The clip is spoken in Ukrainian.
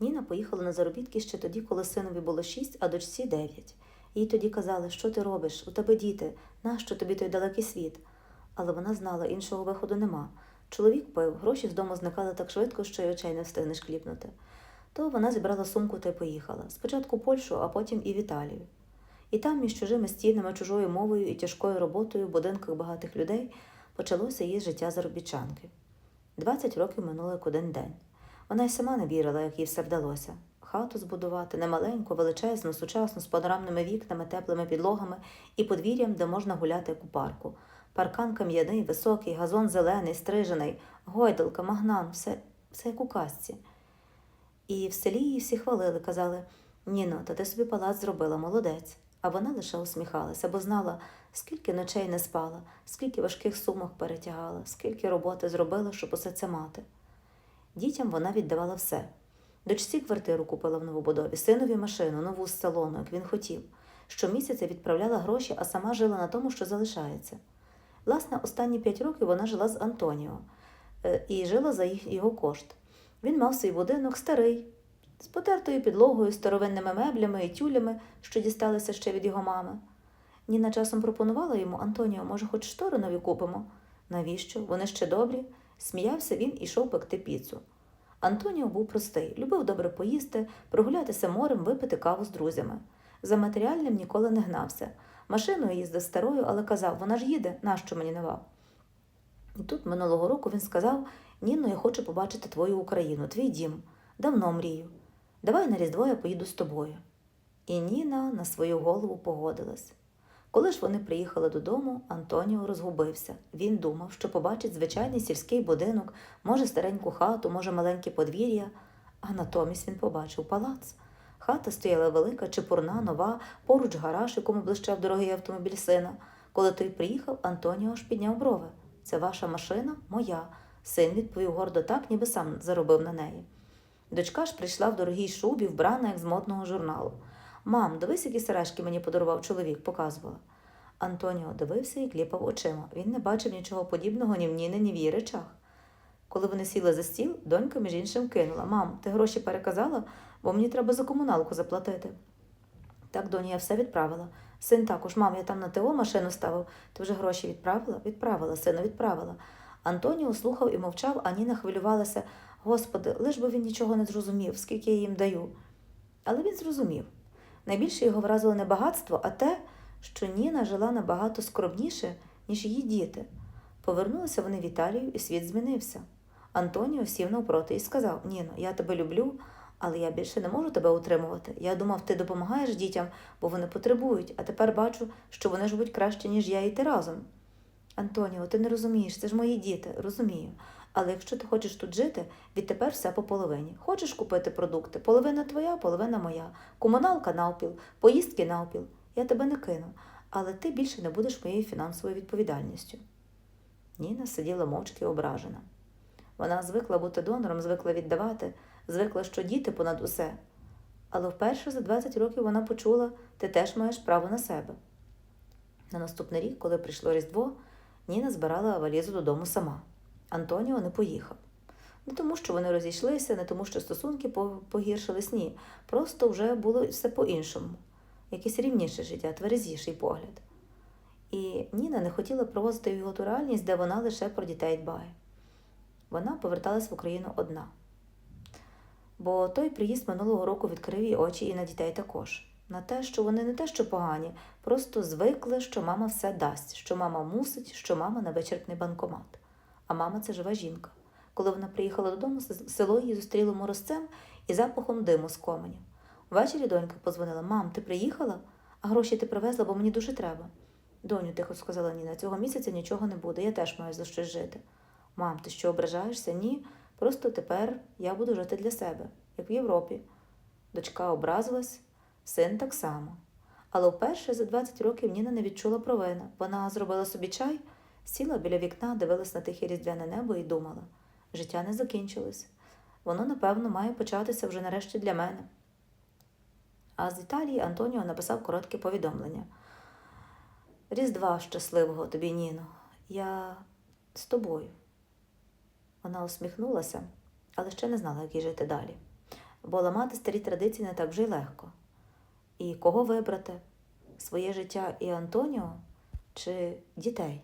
Ніна поїхала на заробітки ще тоді, коли синові було шість, а дочці дев'ять. Їй тоді казали, що ти робиш, у тебе діти, нащо тобі той далекий світ? Але вона знала, іншого виходу нема. Чоловік пив, гроші з дому зникали так швидко, що й очей не встигнеш кліпнути. То вона зібрала сумку та й поїхала. Спочатку Польщу, а потім і в Італію. І там, між чужими стінами, чужою мовою і тяжкою роботою в будинках багатих людей почалося її життя заробітчанки. 20 років минуло як один день. Вона й сама не вірила, як їй все вдалося. Хату збудувати, немаленьку, величезну, сучасну, з панорамними вікнами, теплими підлогами і подвір'ям, де можна гуляти як у парку. Паркан кам'яний, високий, газон зелений, стрижений, гойдалка, магнан, все, все як у казці. І в селі її всі хвалили, казали Ніно, та ти собі палац зробила, молодець. А вона лише усміхалася, бо знала, скільки ночей не спала, скільки важких сумок перетягала, скільки роботи зробила, щоб усе це мати. Дітям вона віддавала все. Дочці квартиру купила в новобудові, синові машину, нову з салону, як він хотів. Щомісяця відправляла гроші, а сама жила на тому, що залишається. Власне, останні п'ять років вона жила з Антоніо е, і жила за його кошт. Він мав свій будинок старий, з потертою підлогою, старовинними меблями і тюлями, що дісталися ще від його мами. Ніна часом пропонувала йому Антоніо, може, хоч штори нові купимо? Навіщо? Вони ще добрі. Сміявся він і йшов пекти піцу. Антоніо був простий, любив добре поїсти, прогулятися морем, випити каву з друзями. За матеріальним ніколи не гнався. Машиною їздив старою, але казав, вона ж їде, нащо мені нова? І тут минулого року він сказав: Ніно, я хочу побачити твою Україну, твій дім. Давно мрію. Давай на Різдво я поїду з тобою. І Ніна на свою голову погодилась. Коли ж вони приїхали додому, Антоніо розгубився. Він думав, що побачить звичайний сільський будинок, може стареньку хату, може маленьке подвір'я, а натомість він побачив палац. Хата стояла велика, чепурна, нова, поруч гараж, якому блищав дорогий автомобіль сина. Коли той приїхав, Антоніо аж підняв брови. Це ваша машина? Моя. Син відповів гордо так, ніби сам заробив на неї. Дочка ж прийшла в дорогій шубі, вбрана, як з модного журналу. Мам, дивись, які сережки мені подарував чоловік, показувала. Антоніо дивився і кліпав очима. Він не бачив нічого подібного ні в Ніни, ні в її речах. Коли вони сіли за стіл, донька між іншим кинула Мам, ти гроші переказала, бо мені треба за комуналку заплатити. Так, доні, я все відправила. Син також, мам, я там на ТО машину ставив. Ти вже гроші відправила? Відправила, сину, відправила. Антоніо слухав і мовчав, а Ніна хвилювалася. Господи, лиш би він нічого не зрозумів, скільки я їм даю. Але він зрозумів. Найбільше його вразило не багатство, а те, що Ніна жила набагато скромніше, ніж її діти. Повернулися вони в Італію, і світ змінився. Антоніо сів навпроти і сказав: Ніно, я тебе люблю, але я більше не можу тебе утримувати. Я думав, ти допомагаєш дітям, бо вони потребують, а тепер бачу, що вони живуть краще, ніж я і ти разом. Антоніо, ти не розумієш, це ж мої діти, розумію. Але якщо ти хочеш тут жити, відтепер все по половині. Хочеш купити продукти, половина твоя, половина моя, комуналка навпіл, поїздки навпіл. Я тебе не кину, але ти більше не будеш моєю фінансовою відповідальністю. Ніна сиділа мовчки ображена. Вона звикла бути донором, звикла віддавати, звикла, що діти понад усе. Але вперше за 20 років вона почула, ти теж маєш право на себе. На наступний рік, коли прийшло Різдво, Ніна збирала валізу додому сама. Антоніо не поїхав. Не тому, що вони розійшлися, не тому, що стосунки погіршились, ні. Просто вже було все по-іншому. Якесь рівніше життя, тверезіший погляд. І Ніна не хотіла провозити його ту реальність, де вона лише про дітей дбає. Вона поверталась в Україну одна. Бо той приїзд минулого року відкрив їй очі і на дітей також. На те, що вони не те, що погані, просто звикли, що мама все дасть, що мама мусить, що мама на вичерпний банкомат. А мама це жива жінка. Коли вона приїхала додому, село її зустріло морозцем і запахом диму з коменів. Ввечері донька подзвонила: Мам, ти приїхала? А гроші ти привезла, бо мені дуже треба. Доню, тихо сказала Ніна, цього місяця нічого не буде, я теж маю за щось жити. Мам, ти що ображаєшся? Ні. Просто тепер я буду жити для себе, як в Європі. Дочка образилась, син так само. Але вперше за 20 років Ніна не відчула провини. Вона зробила собі чай, сіла біля вікна, дивилась на тихе різдвяне небо і думала: життя не закінчилось. Воно, напевно, має початися вже нарешті для мене. А з Італії Антоніо написав коротке повідомлення. Різдва щасливого тобі, Ніно. Я з тобою. Вона усміхнулася, але ще не знала, як їй жити далі. бо ламати старі традиції не так вже й легко. І кого вибрати? Своє життя і Антоніо чи дітей?